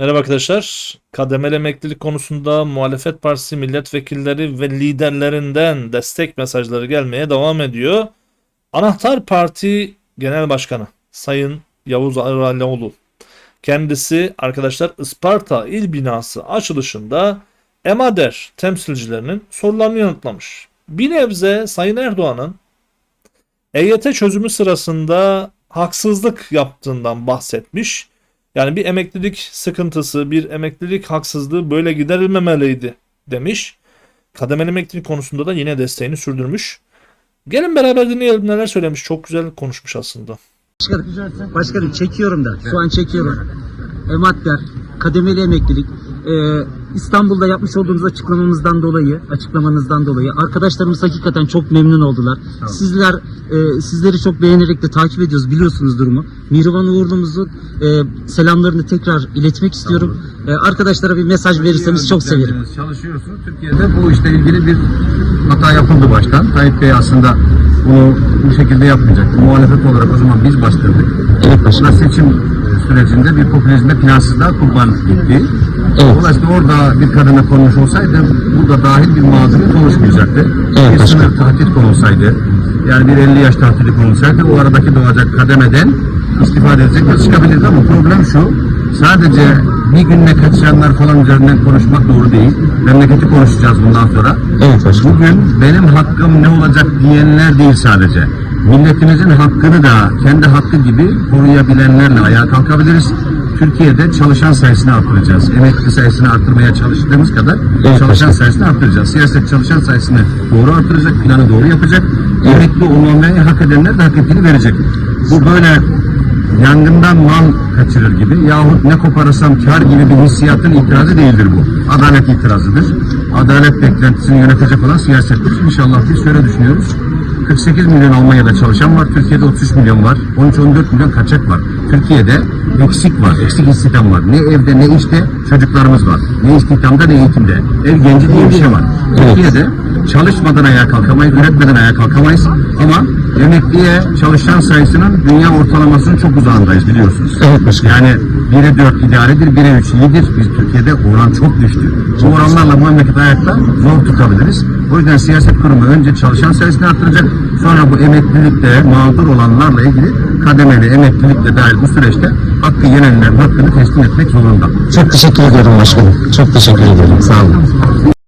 Merhaba arkadaşlar. Kademeli emeklilik konusunda muhalefet partisi milletvekilleri ve liderlerinden destek mesajları gelmeye devam ediyor. Anahtar Parti Genel Başkanı Sayın Yavuz Aralioğlu. Kendisi arkadaşlar Isparta İl Binası açılışında Emader temsilcilerinin sorularını yanıtlamış. Bir nebze Sayın Erdoğan'ın EYT çözümü sırasında haksızlık yaptığından bahsetmiş. Yani bir emeklilik sıkıntısı, bir emeklilik haksızlığı böyle giderilmemeliydi demiş. Kademeli emeklilik konusunda da yine desteğini sürdürmüş. Gelin beraber dinleyelim neler söylemiş. Çok güzel konuşmuş aslında. Başkanım, başkanım çekiyorum da. Şu an çekiyorum. Ematler, kademeli emeklilik, e, İstanbul'da yapmış olduğunuz açıklamamızdan dolayı, açıklamanızdan dolayı arkadaşlarımız hakikaten çok memnun oldular. Sizler e, sizleri çok beğenerek de takip ediyoruz biliyorsunuz durumu. Mihriban Uğurlu'muzun e, selamlarını tekrar iletmek istiyorum. E, arkadaşlara bir mesaj verirseniz çok sevinirim. Çalışıyorsunuz. Türkiye'de bu işle ilgili bir hata yapıldı baştan. Tayyip Bey aslında bunu bu şekilde yapmayacaktı. Muhalefet olarak o zaman biz bastırdık. Evet başkanım. Buna seçim sürecinde bir popülizme plansızlığa kurban gitti. Evet. Dolayısıyla orada bir kadına konmuş olsaydı burada dahil bir mağduriyet oluşmayacaktı. Evet, bir başkanım. sınır tahdit konulsaydı, yani bir 50 yaş tahdidi konulsaydı o aradaki doğacak kademeden istifade edecek ve çıkabilirdi ama problem şu, sadece bir günle kaçıranlar falan üzerinden konuşmak doğru değil. Memleketi konuşacağız bundan sonra. Evet başkanım. Bugün benim hakkım ne olacak diyenler değil sadece. Milletimizin hakkını da kendi hakkı gibi koruyabilenlerle ayağa kalkabiliriz. Türkiye'de çalışan sayısını artıracağız. Emekli sayısını artırmaya çalıştığımız kadar Evet, çalışan başkanım. sayısını artıracağız. Siyaset çalışan sayısını doğru artıracak, planı doğru yapacak. Emekli olmamayı hak edenler de hak ettiğini verecek. Bu böyle yangından mal kaçırır gibi yahut ne koparırsam kar gibi bir hissiyatın itirazı değildir bu. Adalet itirazıdır. Adalet beklentisini yönetecek olan siyasettir. İnşallah biz şöyle düşünüyoruz. 48 milyon Almanya'da çalışan var. Türkiye'de 33 milyon var. 13-14 milyon kaçak var. Türkiye'de eksik var. Eksik istihdam var. Ne evde ne işte çocuklarımız var. Ne istihdamda ne eğitimde. Ev genci diye bir şey var. Türkiye'de çalışmadan ayağa kalkamayız, üretmeden ayağa kalkamayız. Ama emekliye çalışan sayısının dünya ortalamasının çok uzağındayız biliyorsunuz. Evet başkanım. Yani 1'e 4 idealidir, 1'e 3 iyidir. Biz Türkiye'de oran çok düştü. Bu oranlarla bu memleketi ayakta zor tutabiliriz. O yüzden siyaset kurumu önce çalışan sayısını arttıracak. Sonra bu emeklilikte mağdur olanlarla ilgili kademeli emeklilikle dahil bu süreçte hakkı yenenlerin hakkını teslim etmek zorunda. Çok teşekkür ediyorum başkanım. Çok teşekkür ederim. Sağ olun.